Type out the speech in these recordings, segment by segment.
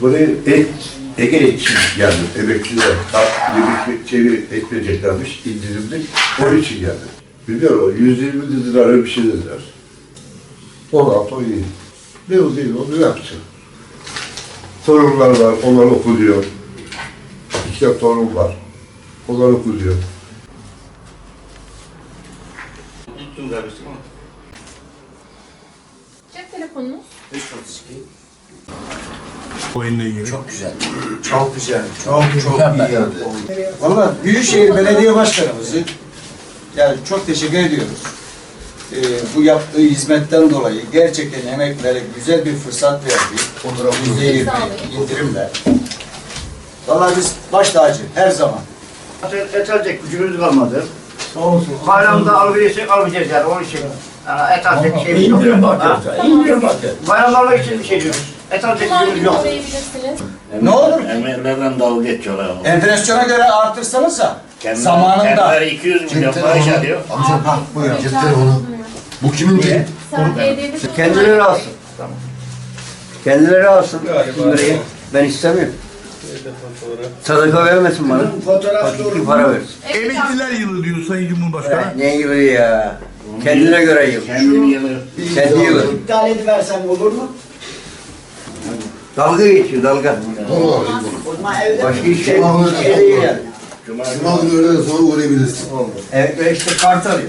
Buraya et, Ege için geldi. Emekliler yemek çevir etmeyeceklermiş indirimli. Onun için geldi. Biliyor o 120 dediler öyle bir şey dediler. 16, 17. Ne o değil onu yapsın. Torunlar var, onlar okuluyor. İki tane torun var. Onlar okuluyor. Cep telefonunuz? Oyunla ilgili. Çok güzel. Çok güzel. Çok çok iyi geldi. Valla Büyükşehir Belediye Başkanımızı yani çok teşekkür ediyoruz. Ee, bu yaptığı hizmetten dolayı gerçekten emeklilere güzel bir fırsat verdi. Yüzde yirmi indirimle. Valla biz baş tacı her zaman. Et alacak gücümüz kalmadı. Bayramda alabilirsek almayacağız yani onun için. Yani et alacak şeyimiz yok. İndirim Ha? bakıyor. İndirim bakıyor. Bayramlarla için bir şey diyoruz. Gücümüz günü yok. Ne olur? Emeğlerden dalga geçiyorlar ama. Enflasyona göre artırsanıza. Kendileri- Zamanında. Kendileri 200 milyon maaş alıyor. Amca bak buyur cep telefonu. Bu kimin hediyelik Kendileri alsın. Kendileri alsın. Lirayı. Ben istemiyorum. Sadaka vermesin bana. Hakiki para versin. Emekliler yılı diyor Sayın Cumhurbaşkanı. Ne gibi ya? Kendine göre yıl. Kendi yılı. Kendi yılı. İptal ediversem olur mu? Dalga geçiyor dalga. Başka hiç şey, şey değil yani. Cuma Cuma günü öğleden sonra uğrayabilirsin. Evet ve işte kart alıyor.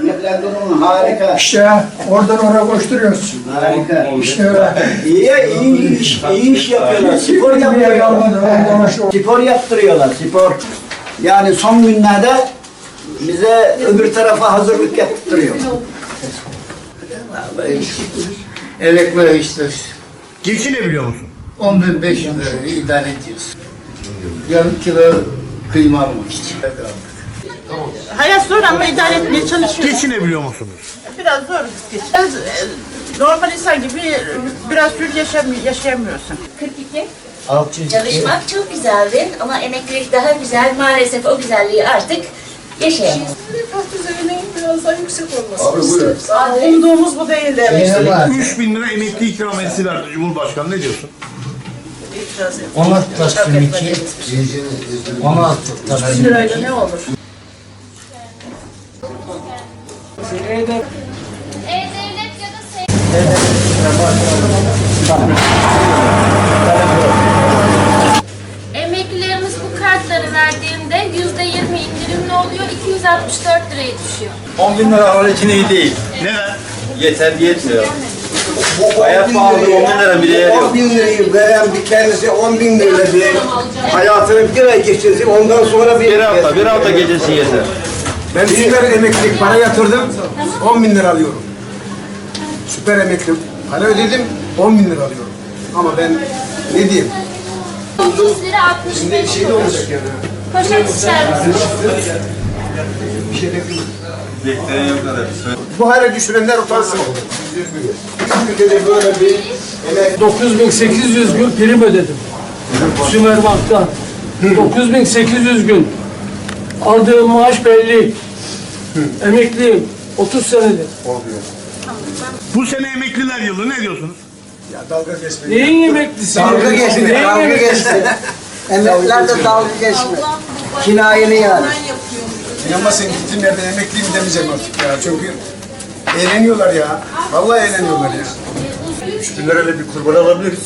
Emekler durumu harika. İşte oradan oraya koşturuyoruz. Harika. İşte öyle. İyi, iyi iş, iyi iş yapıyorlar. Spor yere yapıyorlar. kalmadı. Oradan aşağı. Spor yaptırıyorlar, spor. Yani son günlerde bize öbür tarafa hazırlık yaptırıyor. Elektriğe işte Geçinebiliyor musun? 10.500 lira idare ediyoruz. Yarım kilo kıyma almak için. Hayat zor ama idare etmeye çalışıyoruz. Geçinebiliyor musunuz? Biraz zor geçiyoruz. Normal insan gibi biraz sür yaşam, yaşayamıyorsun. 42. Çalışmak çok güzeldi ama emeklilik daha güzel. Maalesef o güzelliği artık yaşayamıyoruz. Abi buyurun. Umduğumuz bu değildi emeklilik. 3 bin lira emekli ikramiyesi verdi Cumhurbaşkanı. Ne diyorsun? 16 Kasım 2. 16 Kasım 100 lirayla ne olur? E-Devlet ya da S- Emeklilerimiz bu kartları verdiğinde yüzde yirmi indirimli oluyor, 264 liraya düşüyor. 10 bin lira haricin iyi değil. Neden? Yeter yetmiyor. Hayat pahalı 10 bin lira bile yer yok. 10 bin lirayı veren bir kendisi 10 bin lirayla bir hayatını bir ay geçirsin ondan sonra bir... Bir hafta, bir hafta gecesi yeter. Ben süper emeklilik para yatırdım 10 bin lira alıyorum. Süper emekli para ödedim 10 bin lira alıyorum. Ama ben ne diyeyim? 30 lira 65 Şimdi şey de kuruş. olacak yani. Poşet ister misiniz? Bekliyorum. Bu hale düşürenler utansın. Ülkede böyle bir emek 9800 gün prim ödedim. Sümerbank'tan. 9800 gün. Aldığım maaş belli. Emekliyim. 30 senedir. Bu sene emekliler yılı ne diyorsunuz? ya dalga geçmeyin. Neyin emeklisi? Dalga geçme, Neyin dalga emeklisi? geçme. Emekliler de dalga geçme. Kinayeli yani. Ama sen gittiğin yerde emekliyim demeyeceğim artık ya. Çünkü eğleniyorlar ya. Vallahi eğleniyorlar ya. 3 bin lirayla bir kurban alabiliriz.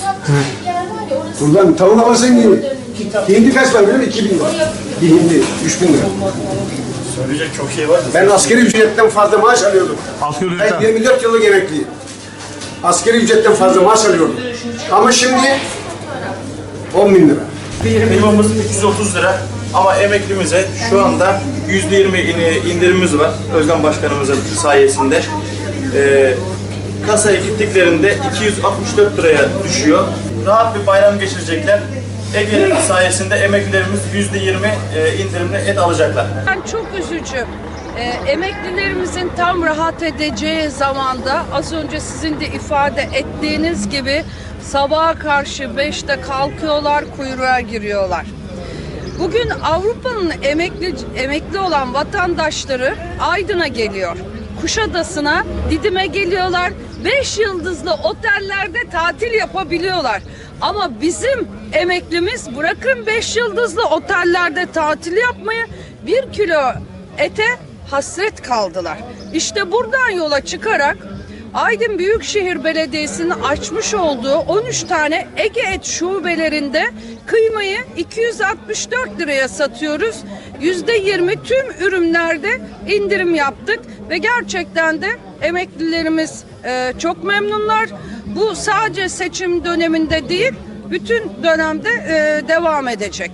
Kurban tavuk alasın gibi. Hindi kaç var biliyor musun? 2 bin lira. Bir hindi 3 bin lira. Söyleyecek çok şey var da. Ben askeri ücretten fazla maaş alıyordum. Asgari Ben ücretten. 24 yıllık emekliyim. Askeri ücretten fazla maaş alıyordum. Ama şimdi 10 bin lira. Minimumumuz 330 lira ama emeklimize şu anda %20 ini- indirimimiz var Özlem Başkanımızın sayesinde. Ee, kasaya gittiklerinde 264 liraya düşüyor. Rahat bir bayram geçirecekler. Ege sayesinde emeklilerimiz %20 e, indirimli et alacaklar. Çok üzücü. Ee, emeklilerimizin tam rahat edeceği zamanda az önce sizin de ifade ettiğiniz gibi sabaha karşı 5'te kalkıyorlar, kuyruğa giriyorlar. Bugün Avrupa'nın emekli emekli olan vatandaşları Aydın'a geliyor. Kuşadası'na, Didim'e geliyorlar. 5 yıldızlı otellerde tatil yapabiliyorlar. Ama bizim emeklimiz bırakın 5 yıldızlı otellerde tatil yapmayı 1 kilo ete hasret kaldılar. İşte buradan yola çıkarak Aydın Büyükşehir Belediyesi'nin açmış olduğu 13 tane Ege Et şubelerinde kıymayı 264 liraya satıyoruz. %20 tüm ürünlerde indirim yaptık ve gerçekten de emeklilerimiz e, çok memnunlar. Bu sadece seçim döneminde değil, bütün dönemde e, devam edecek.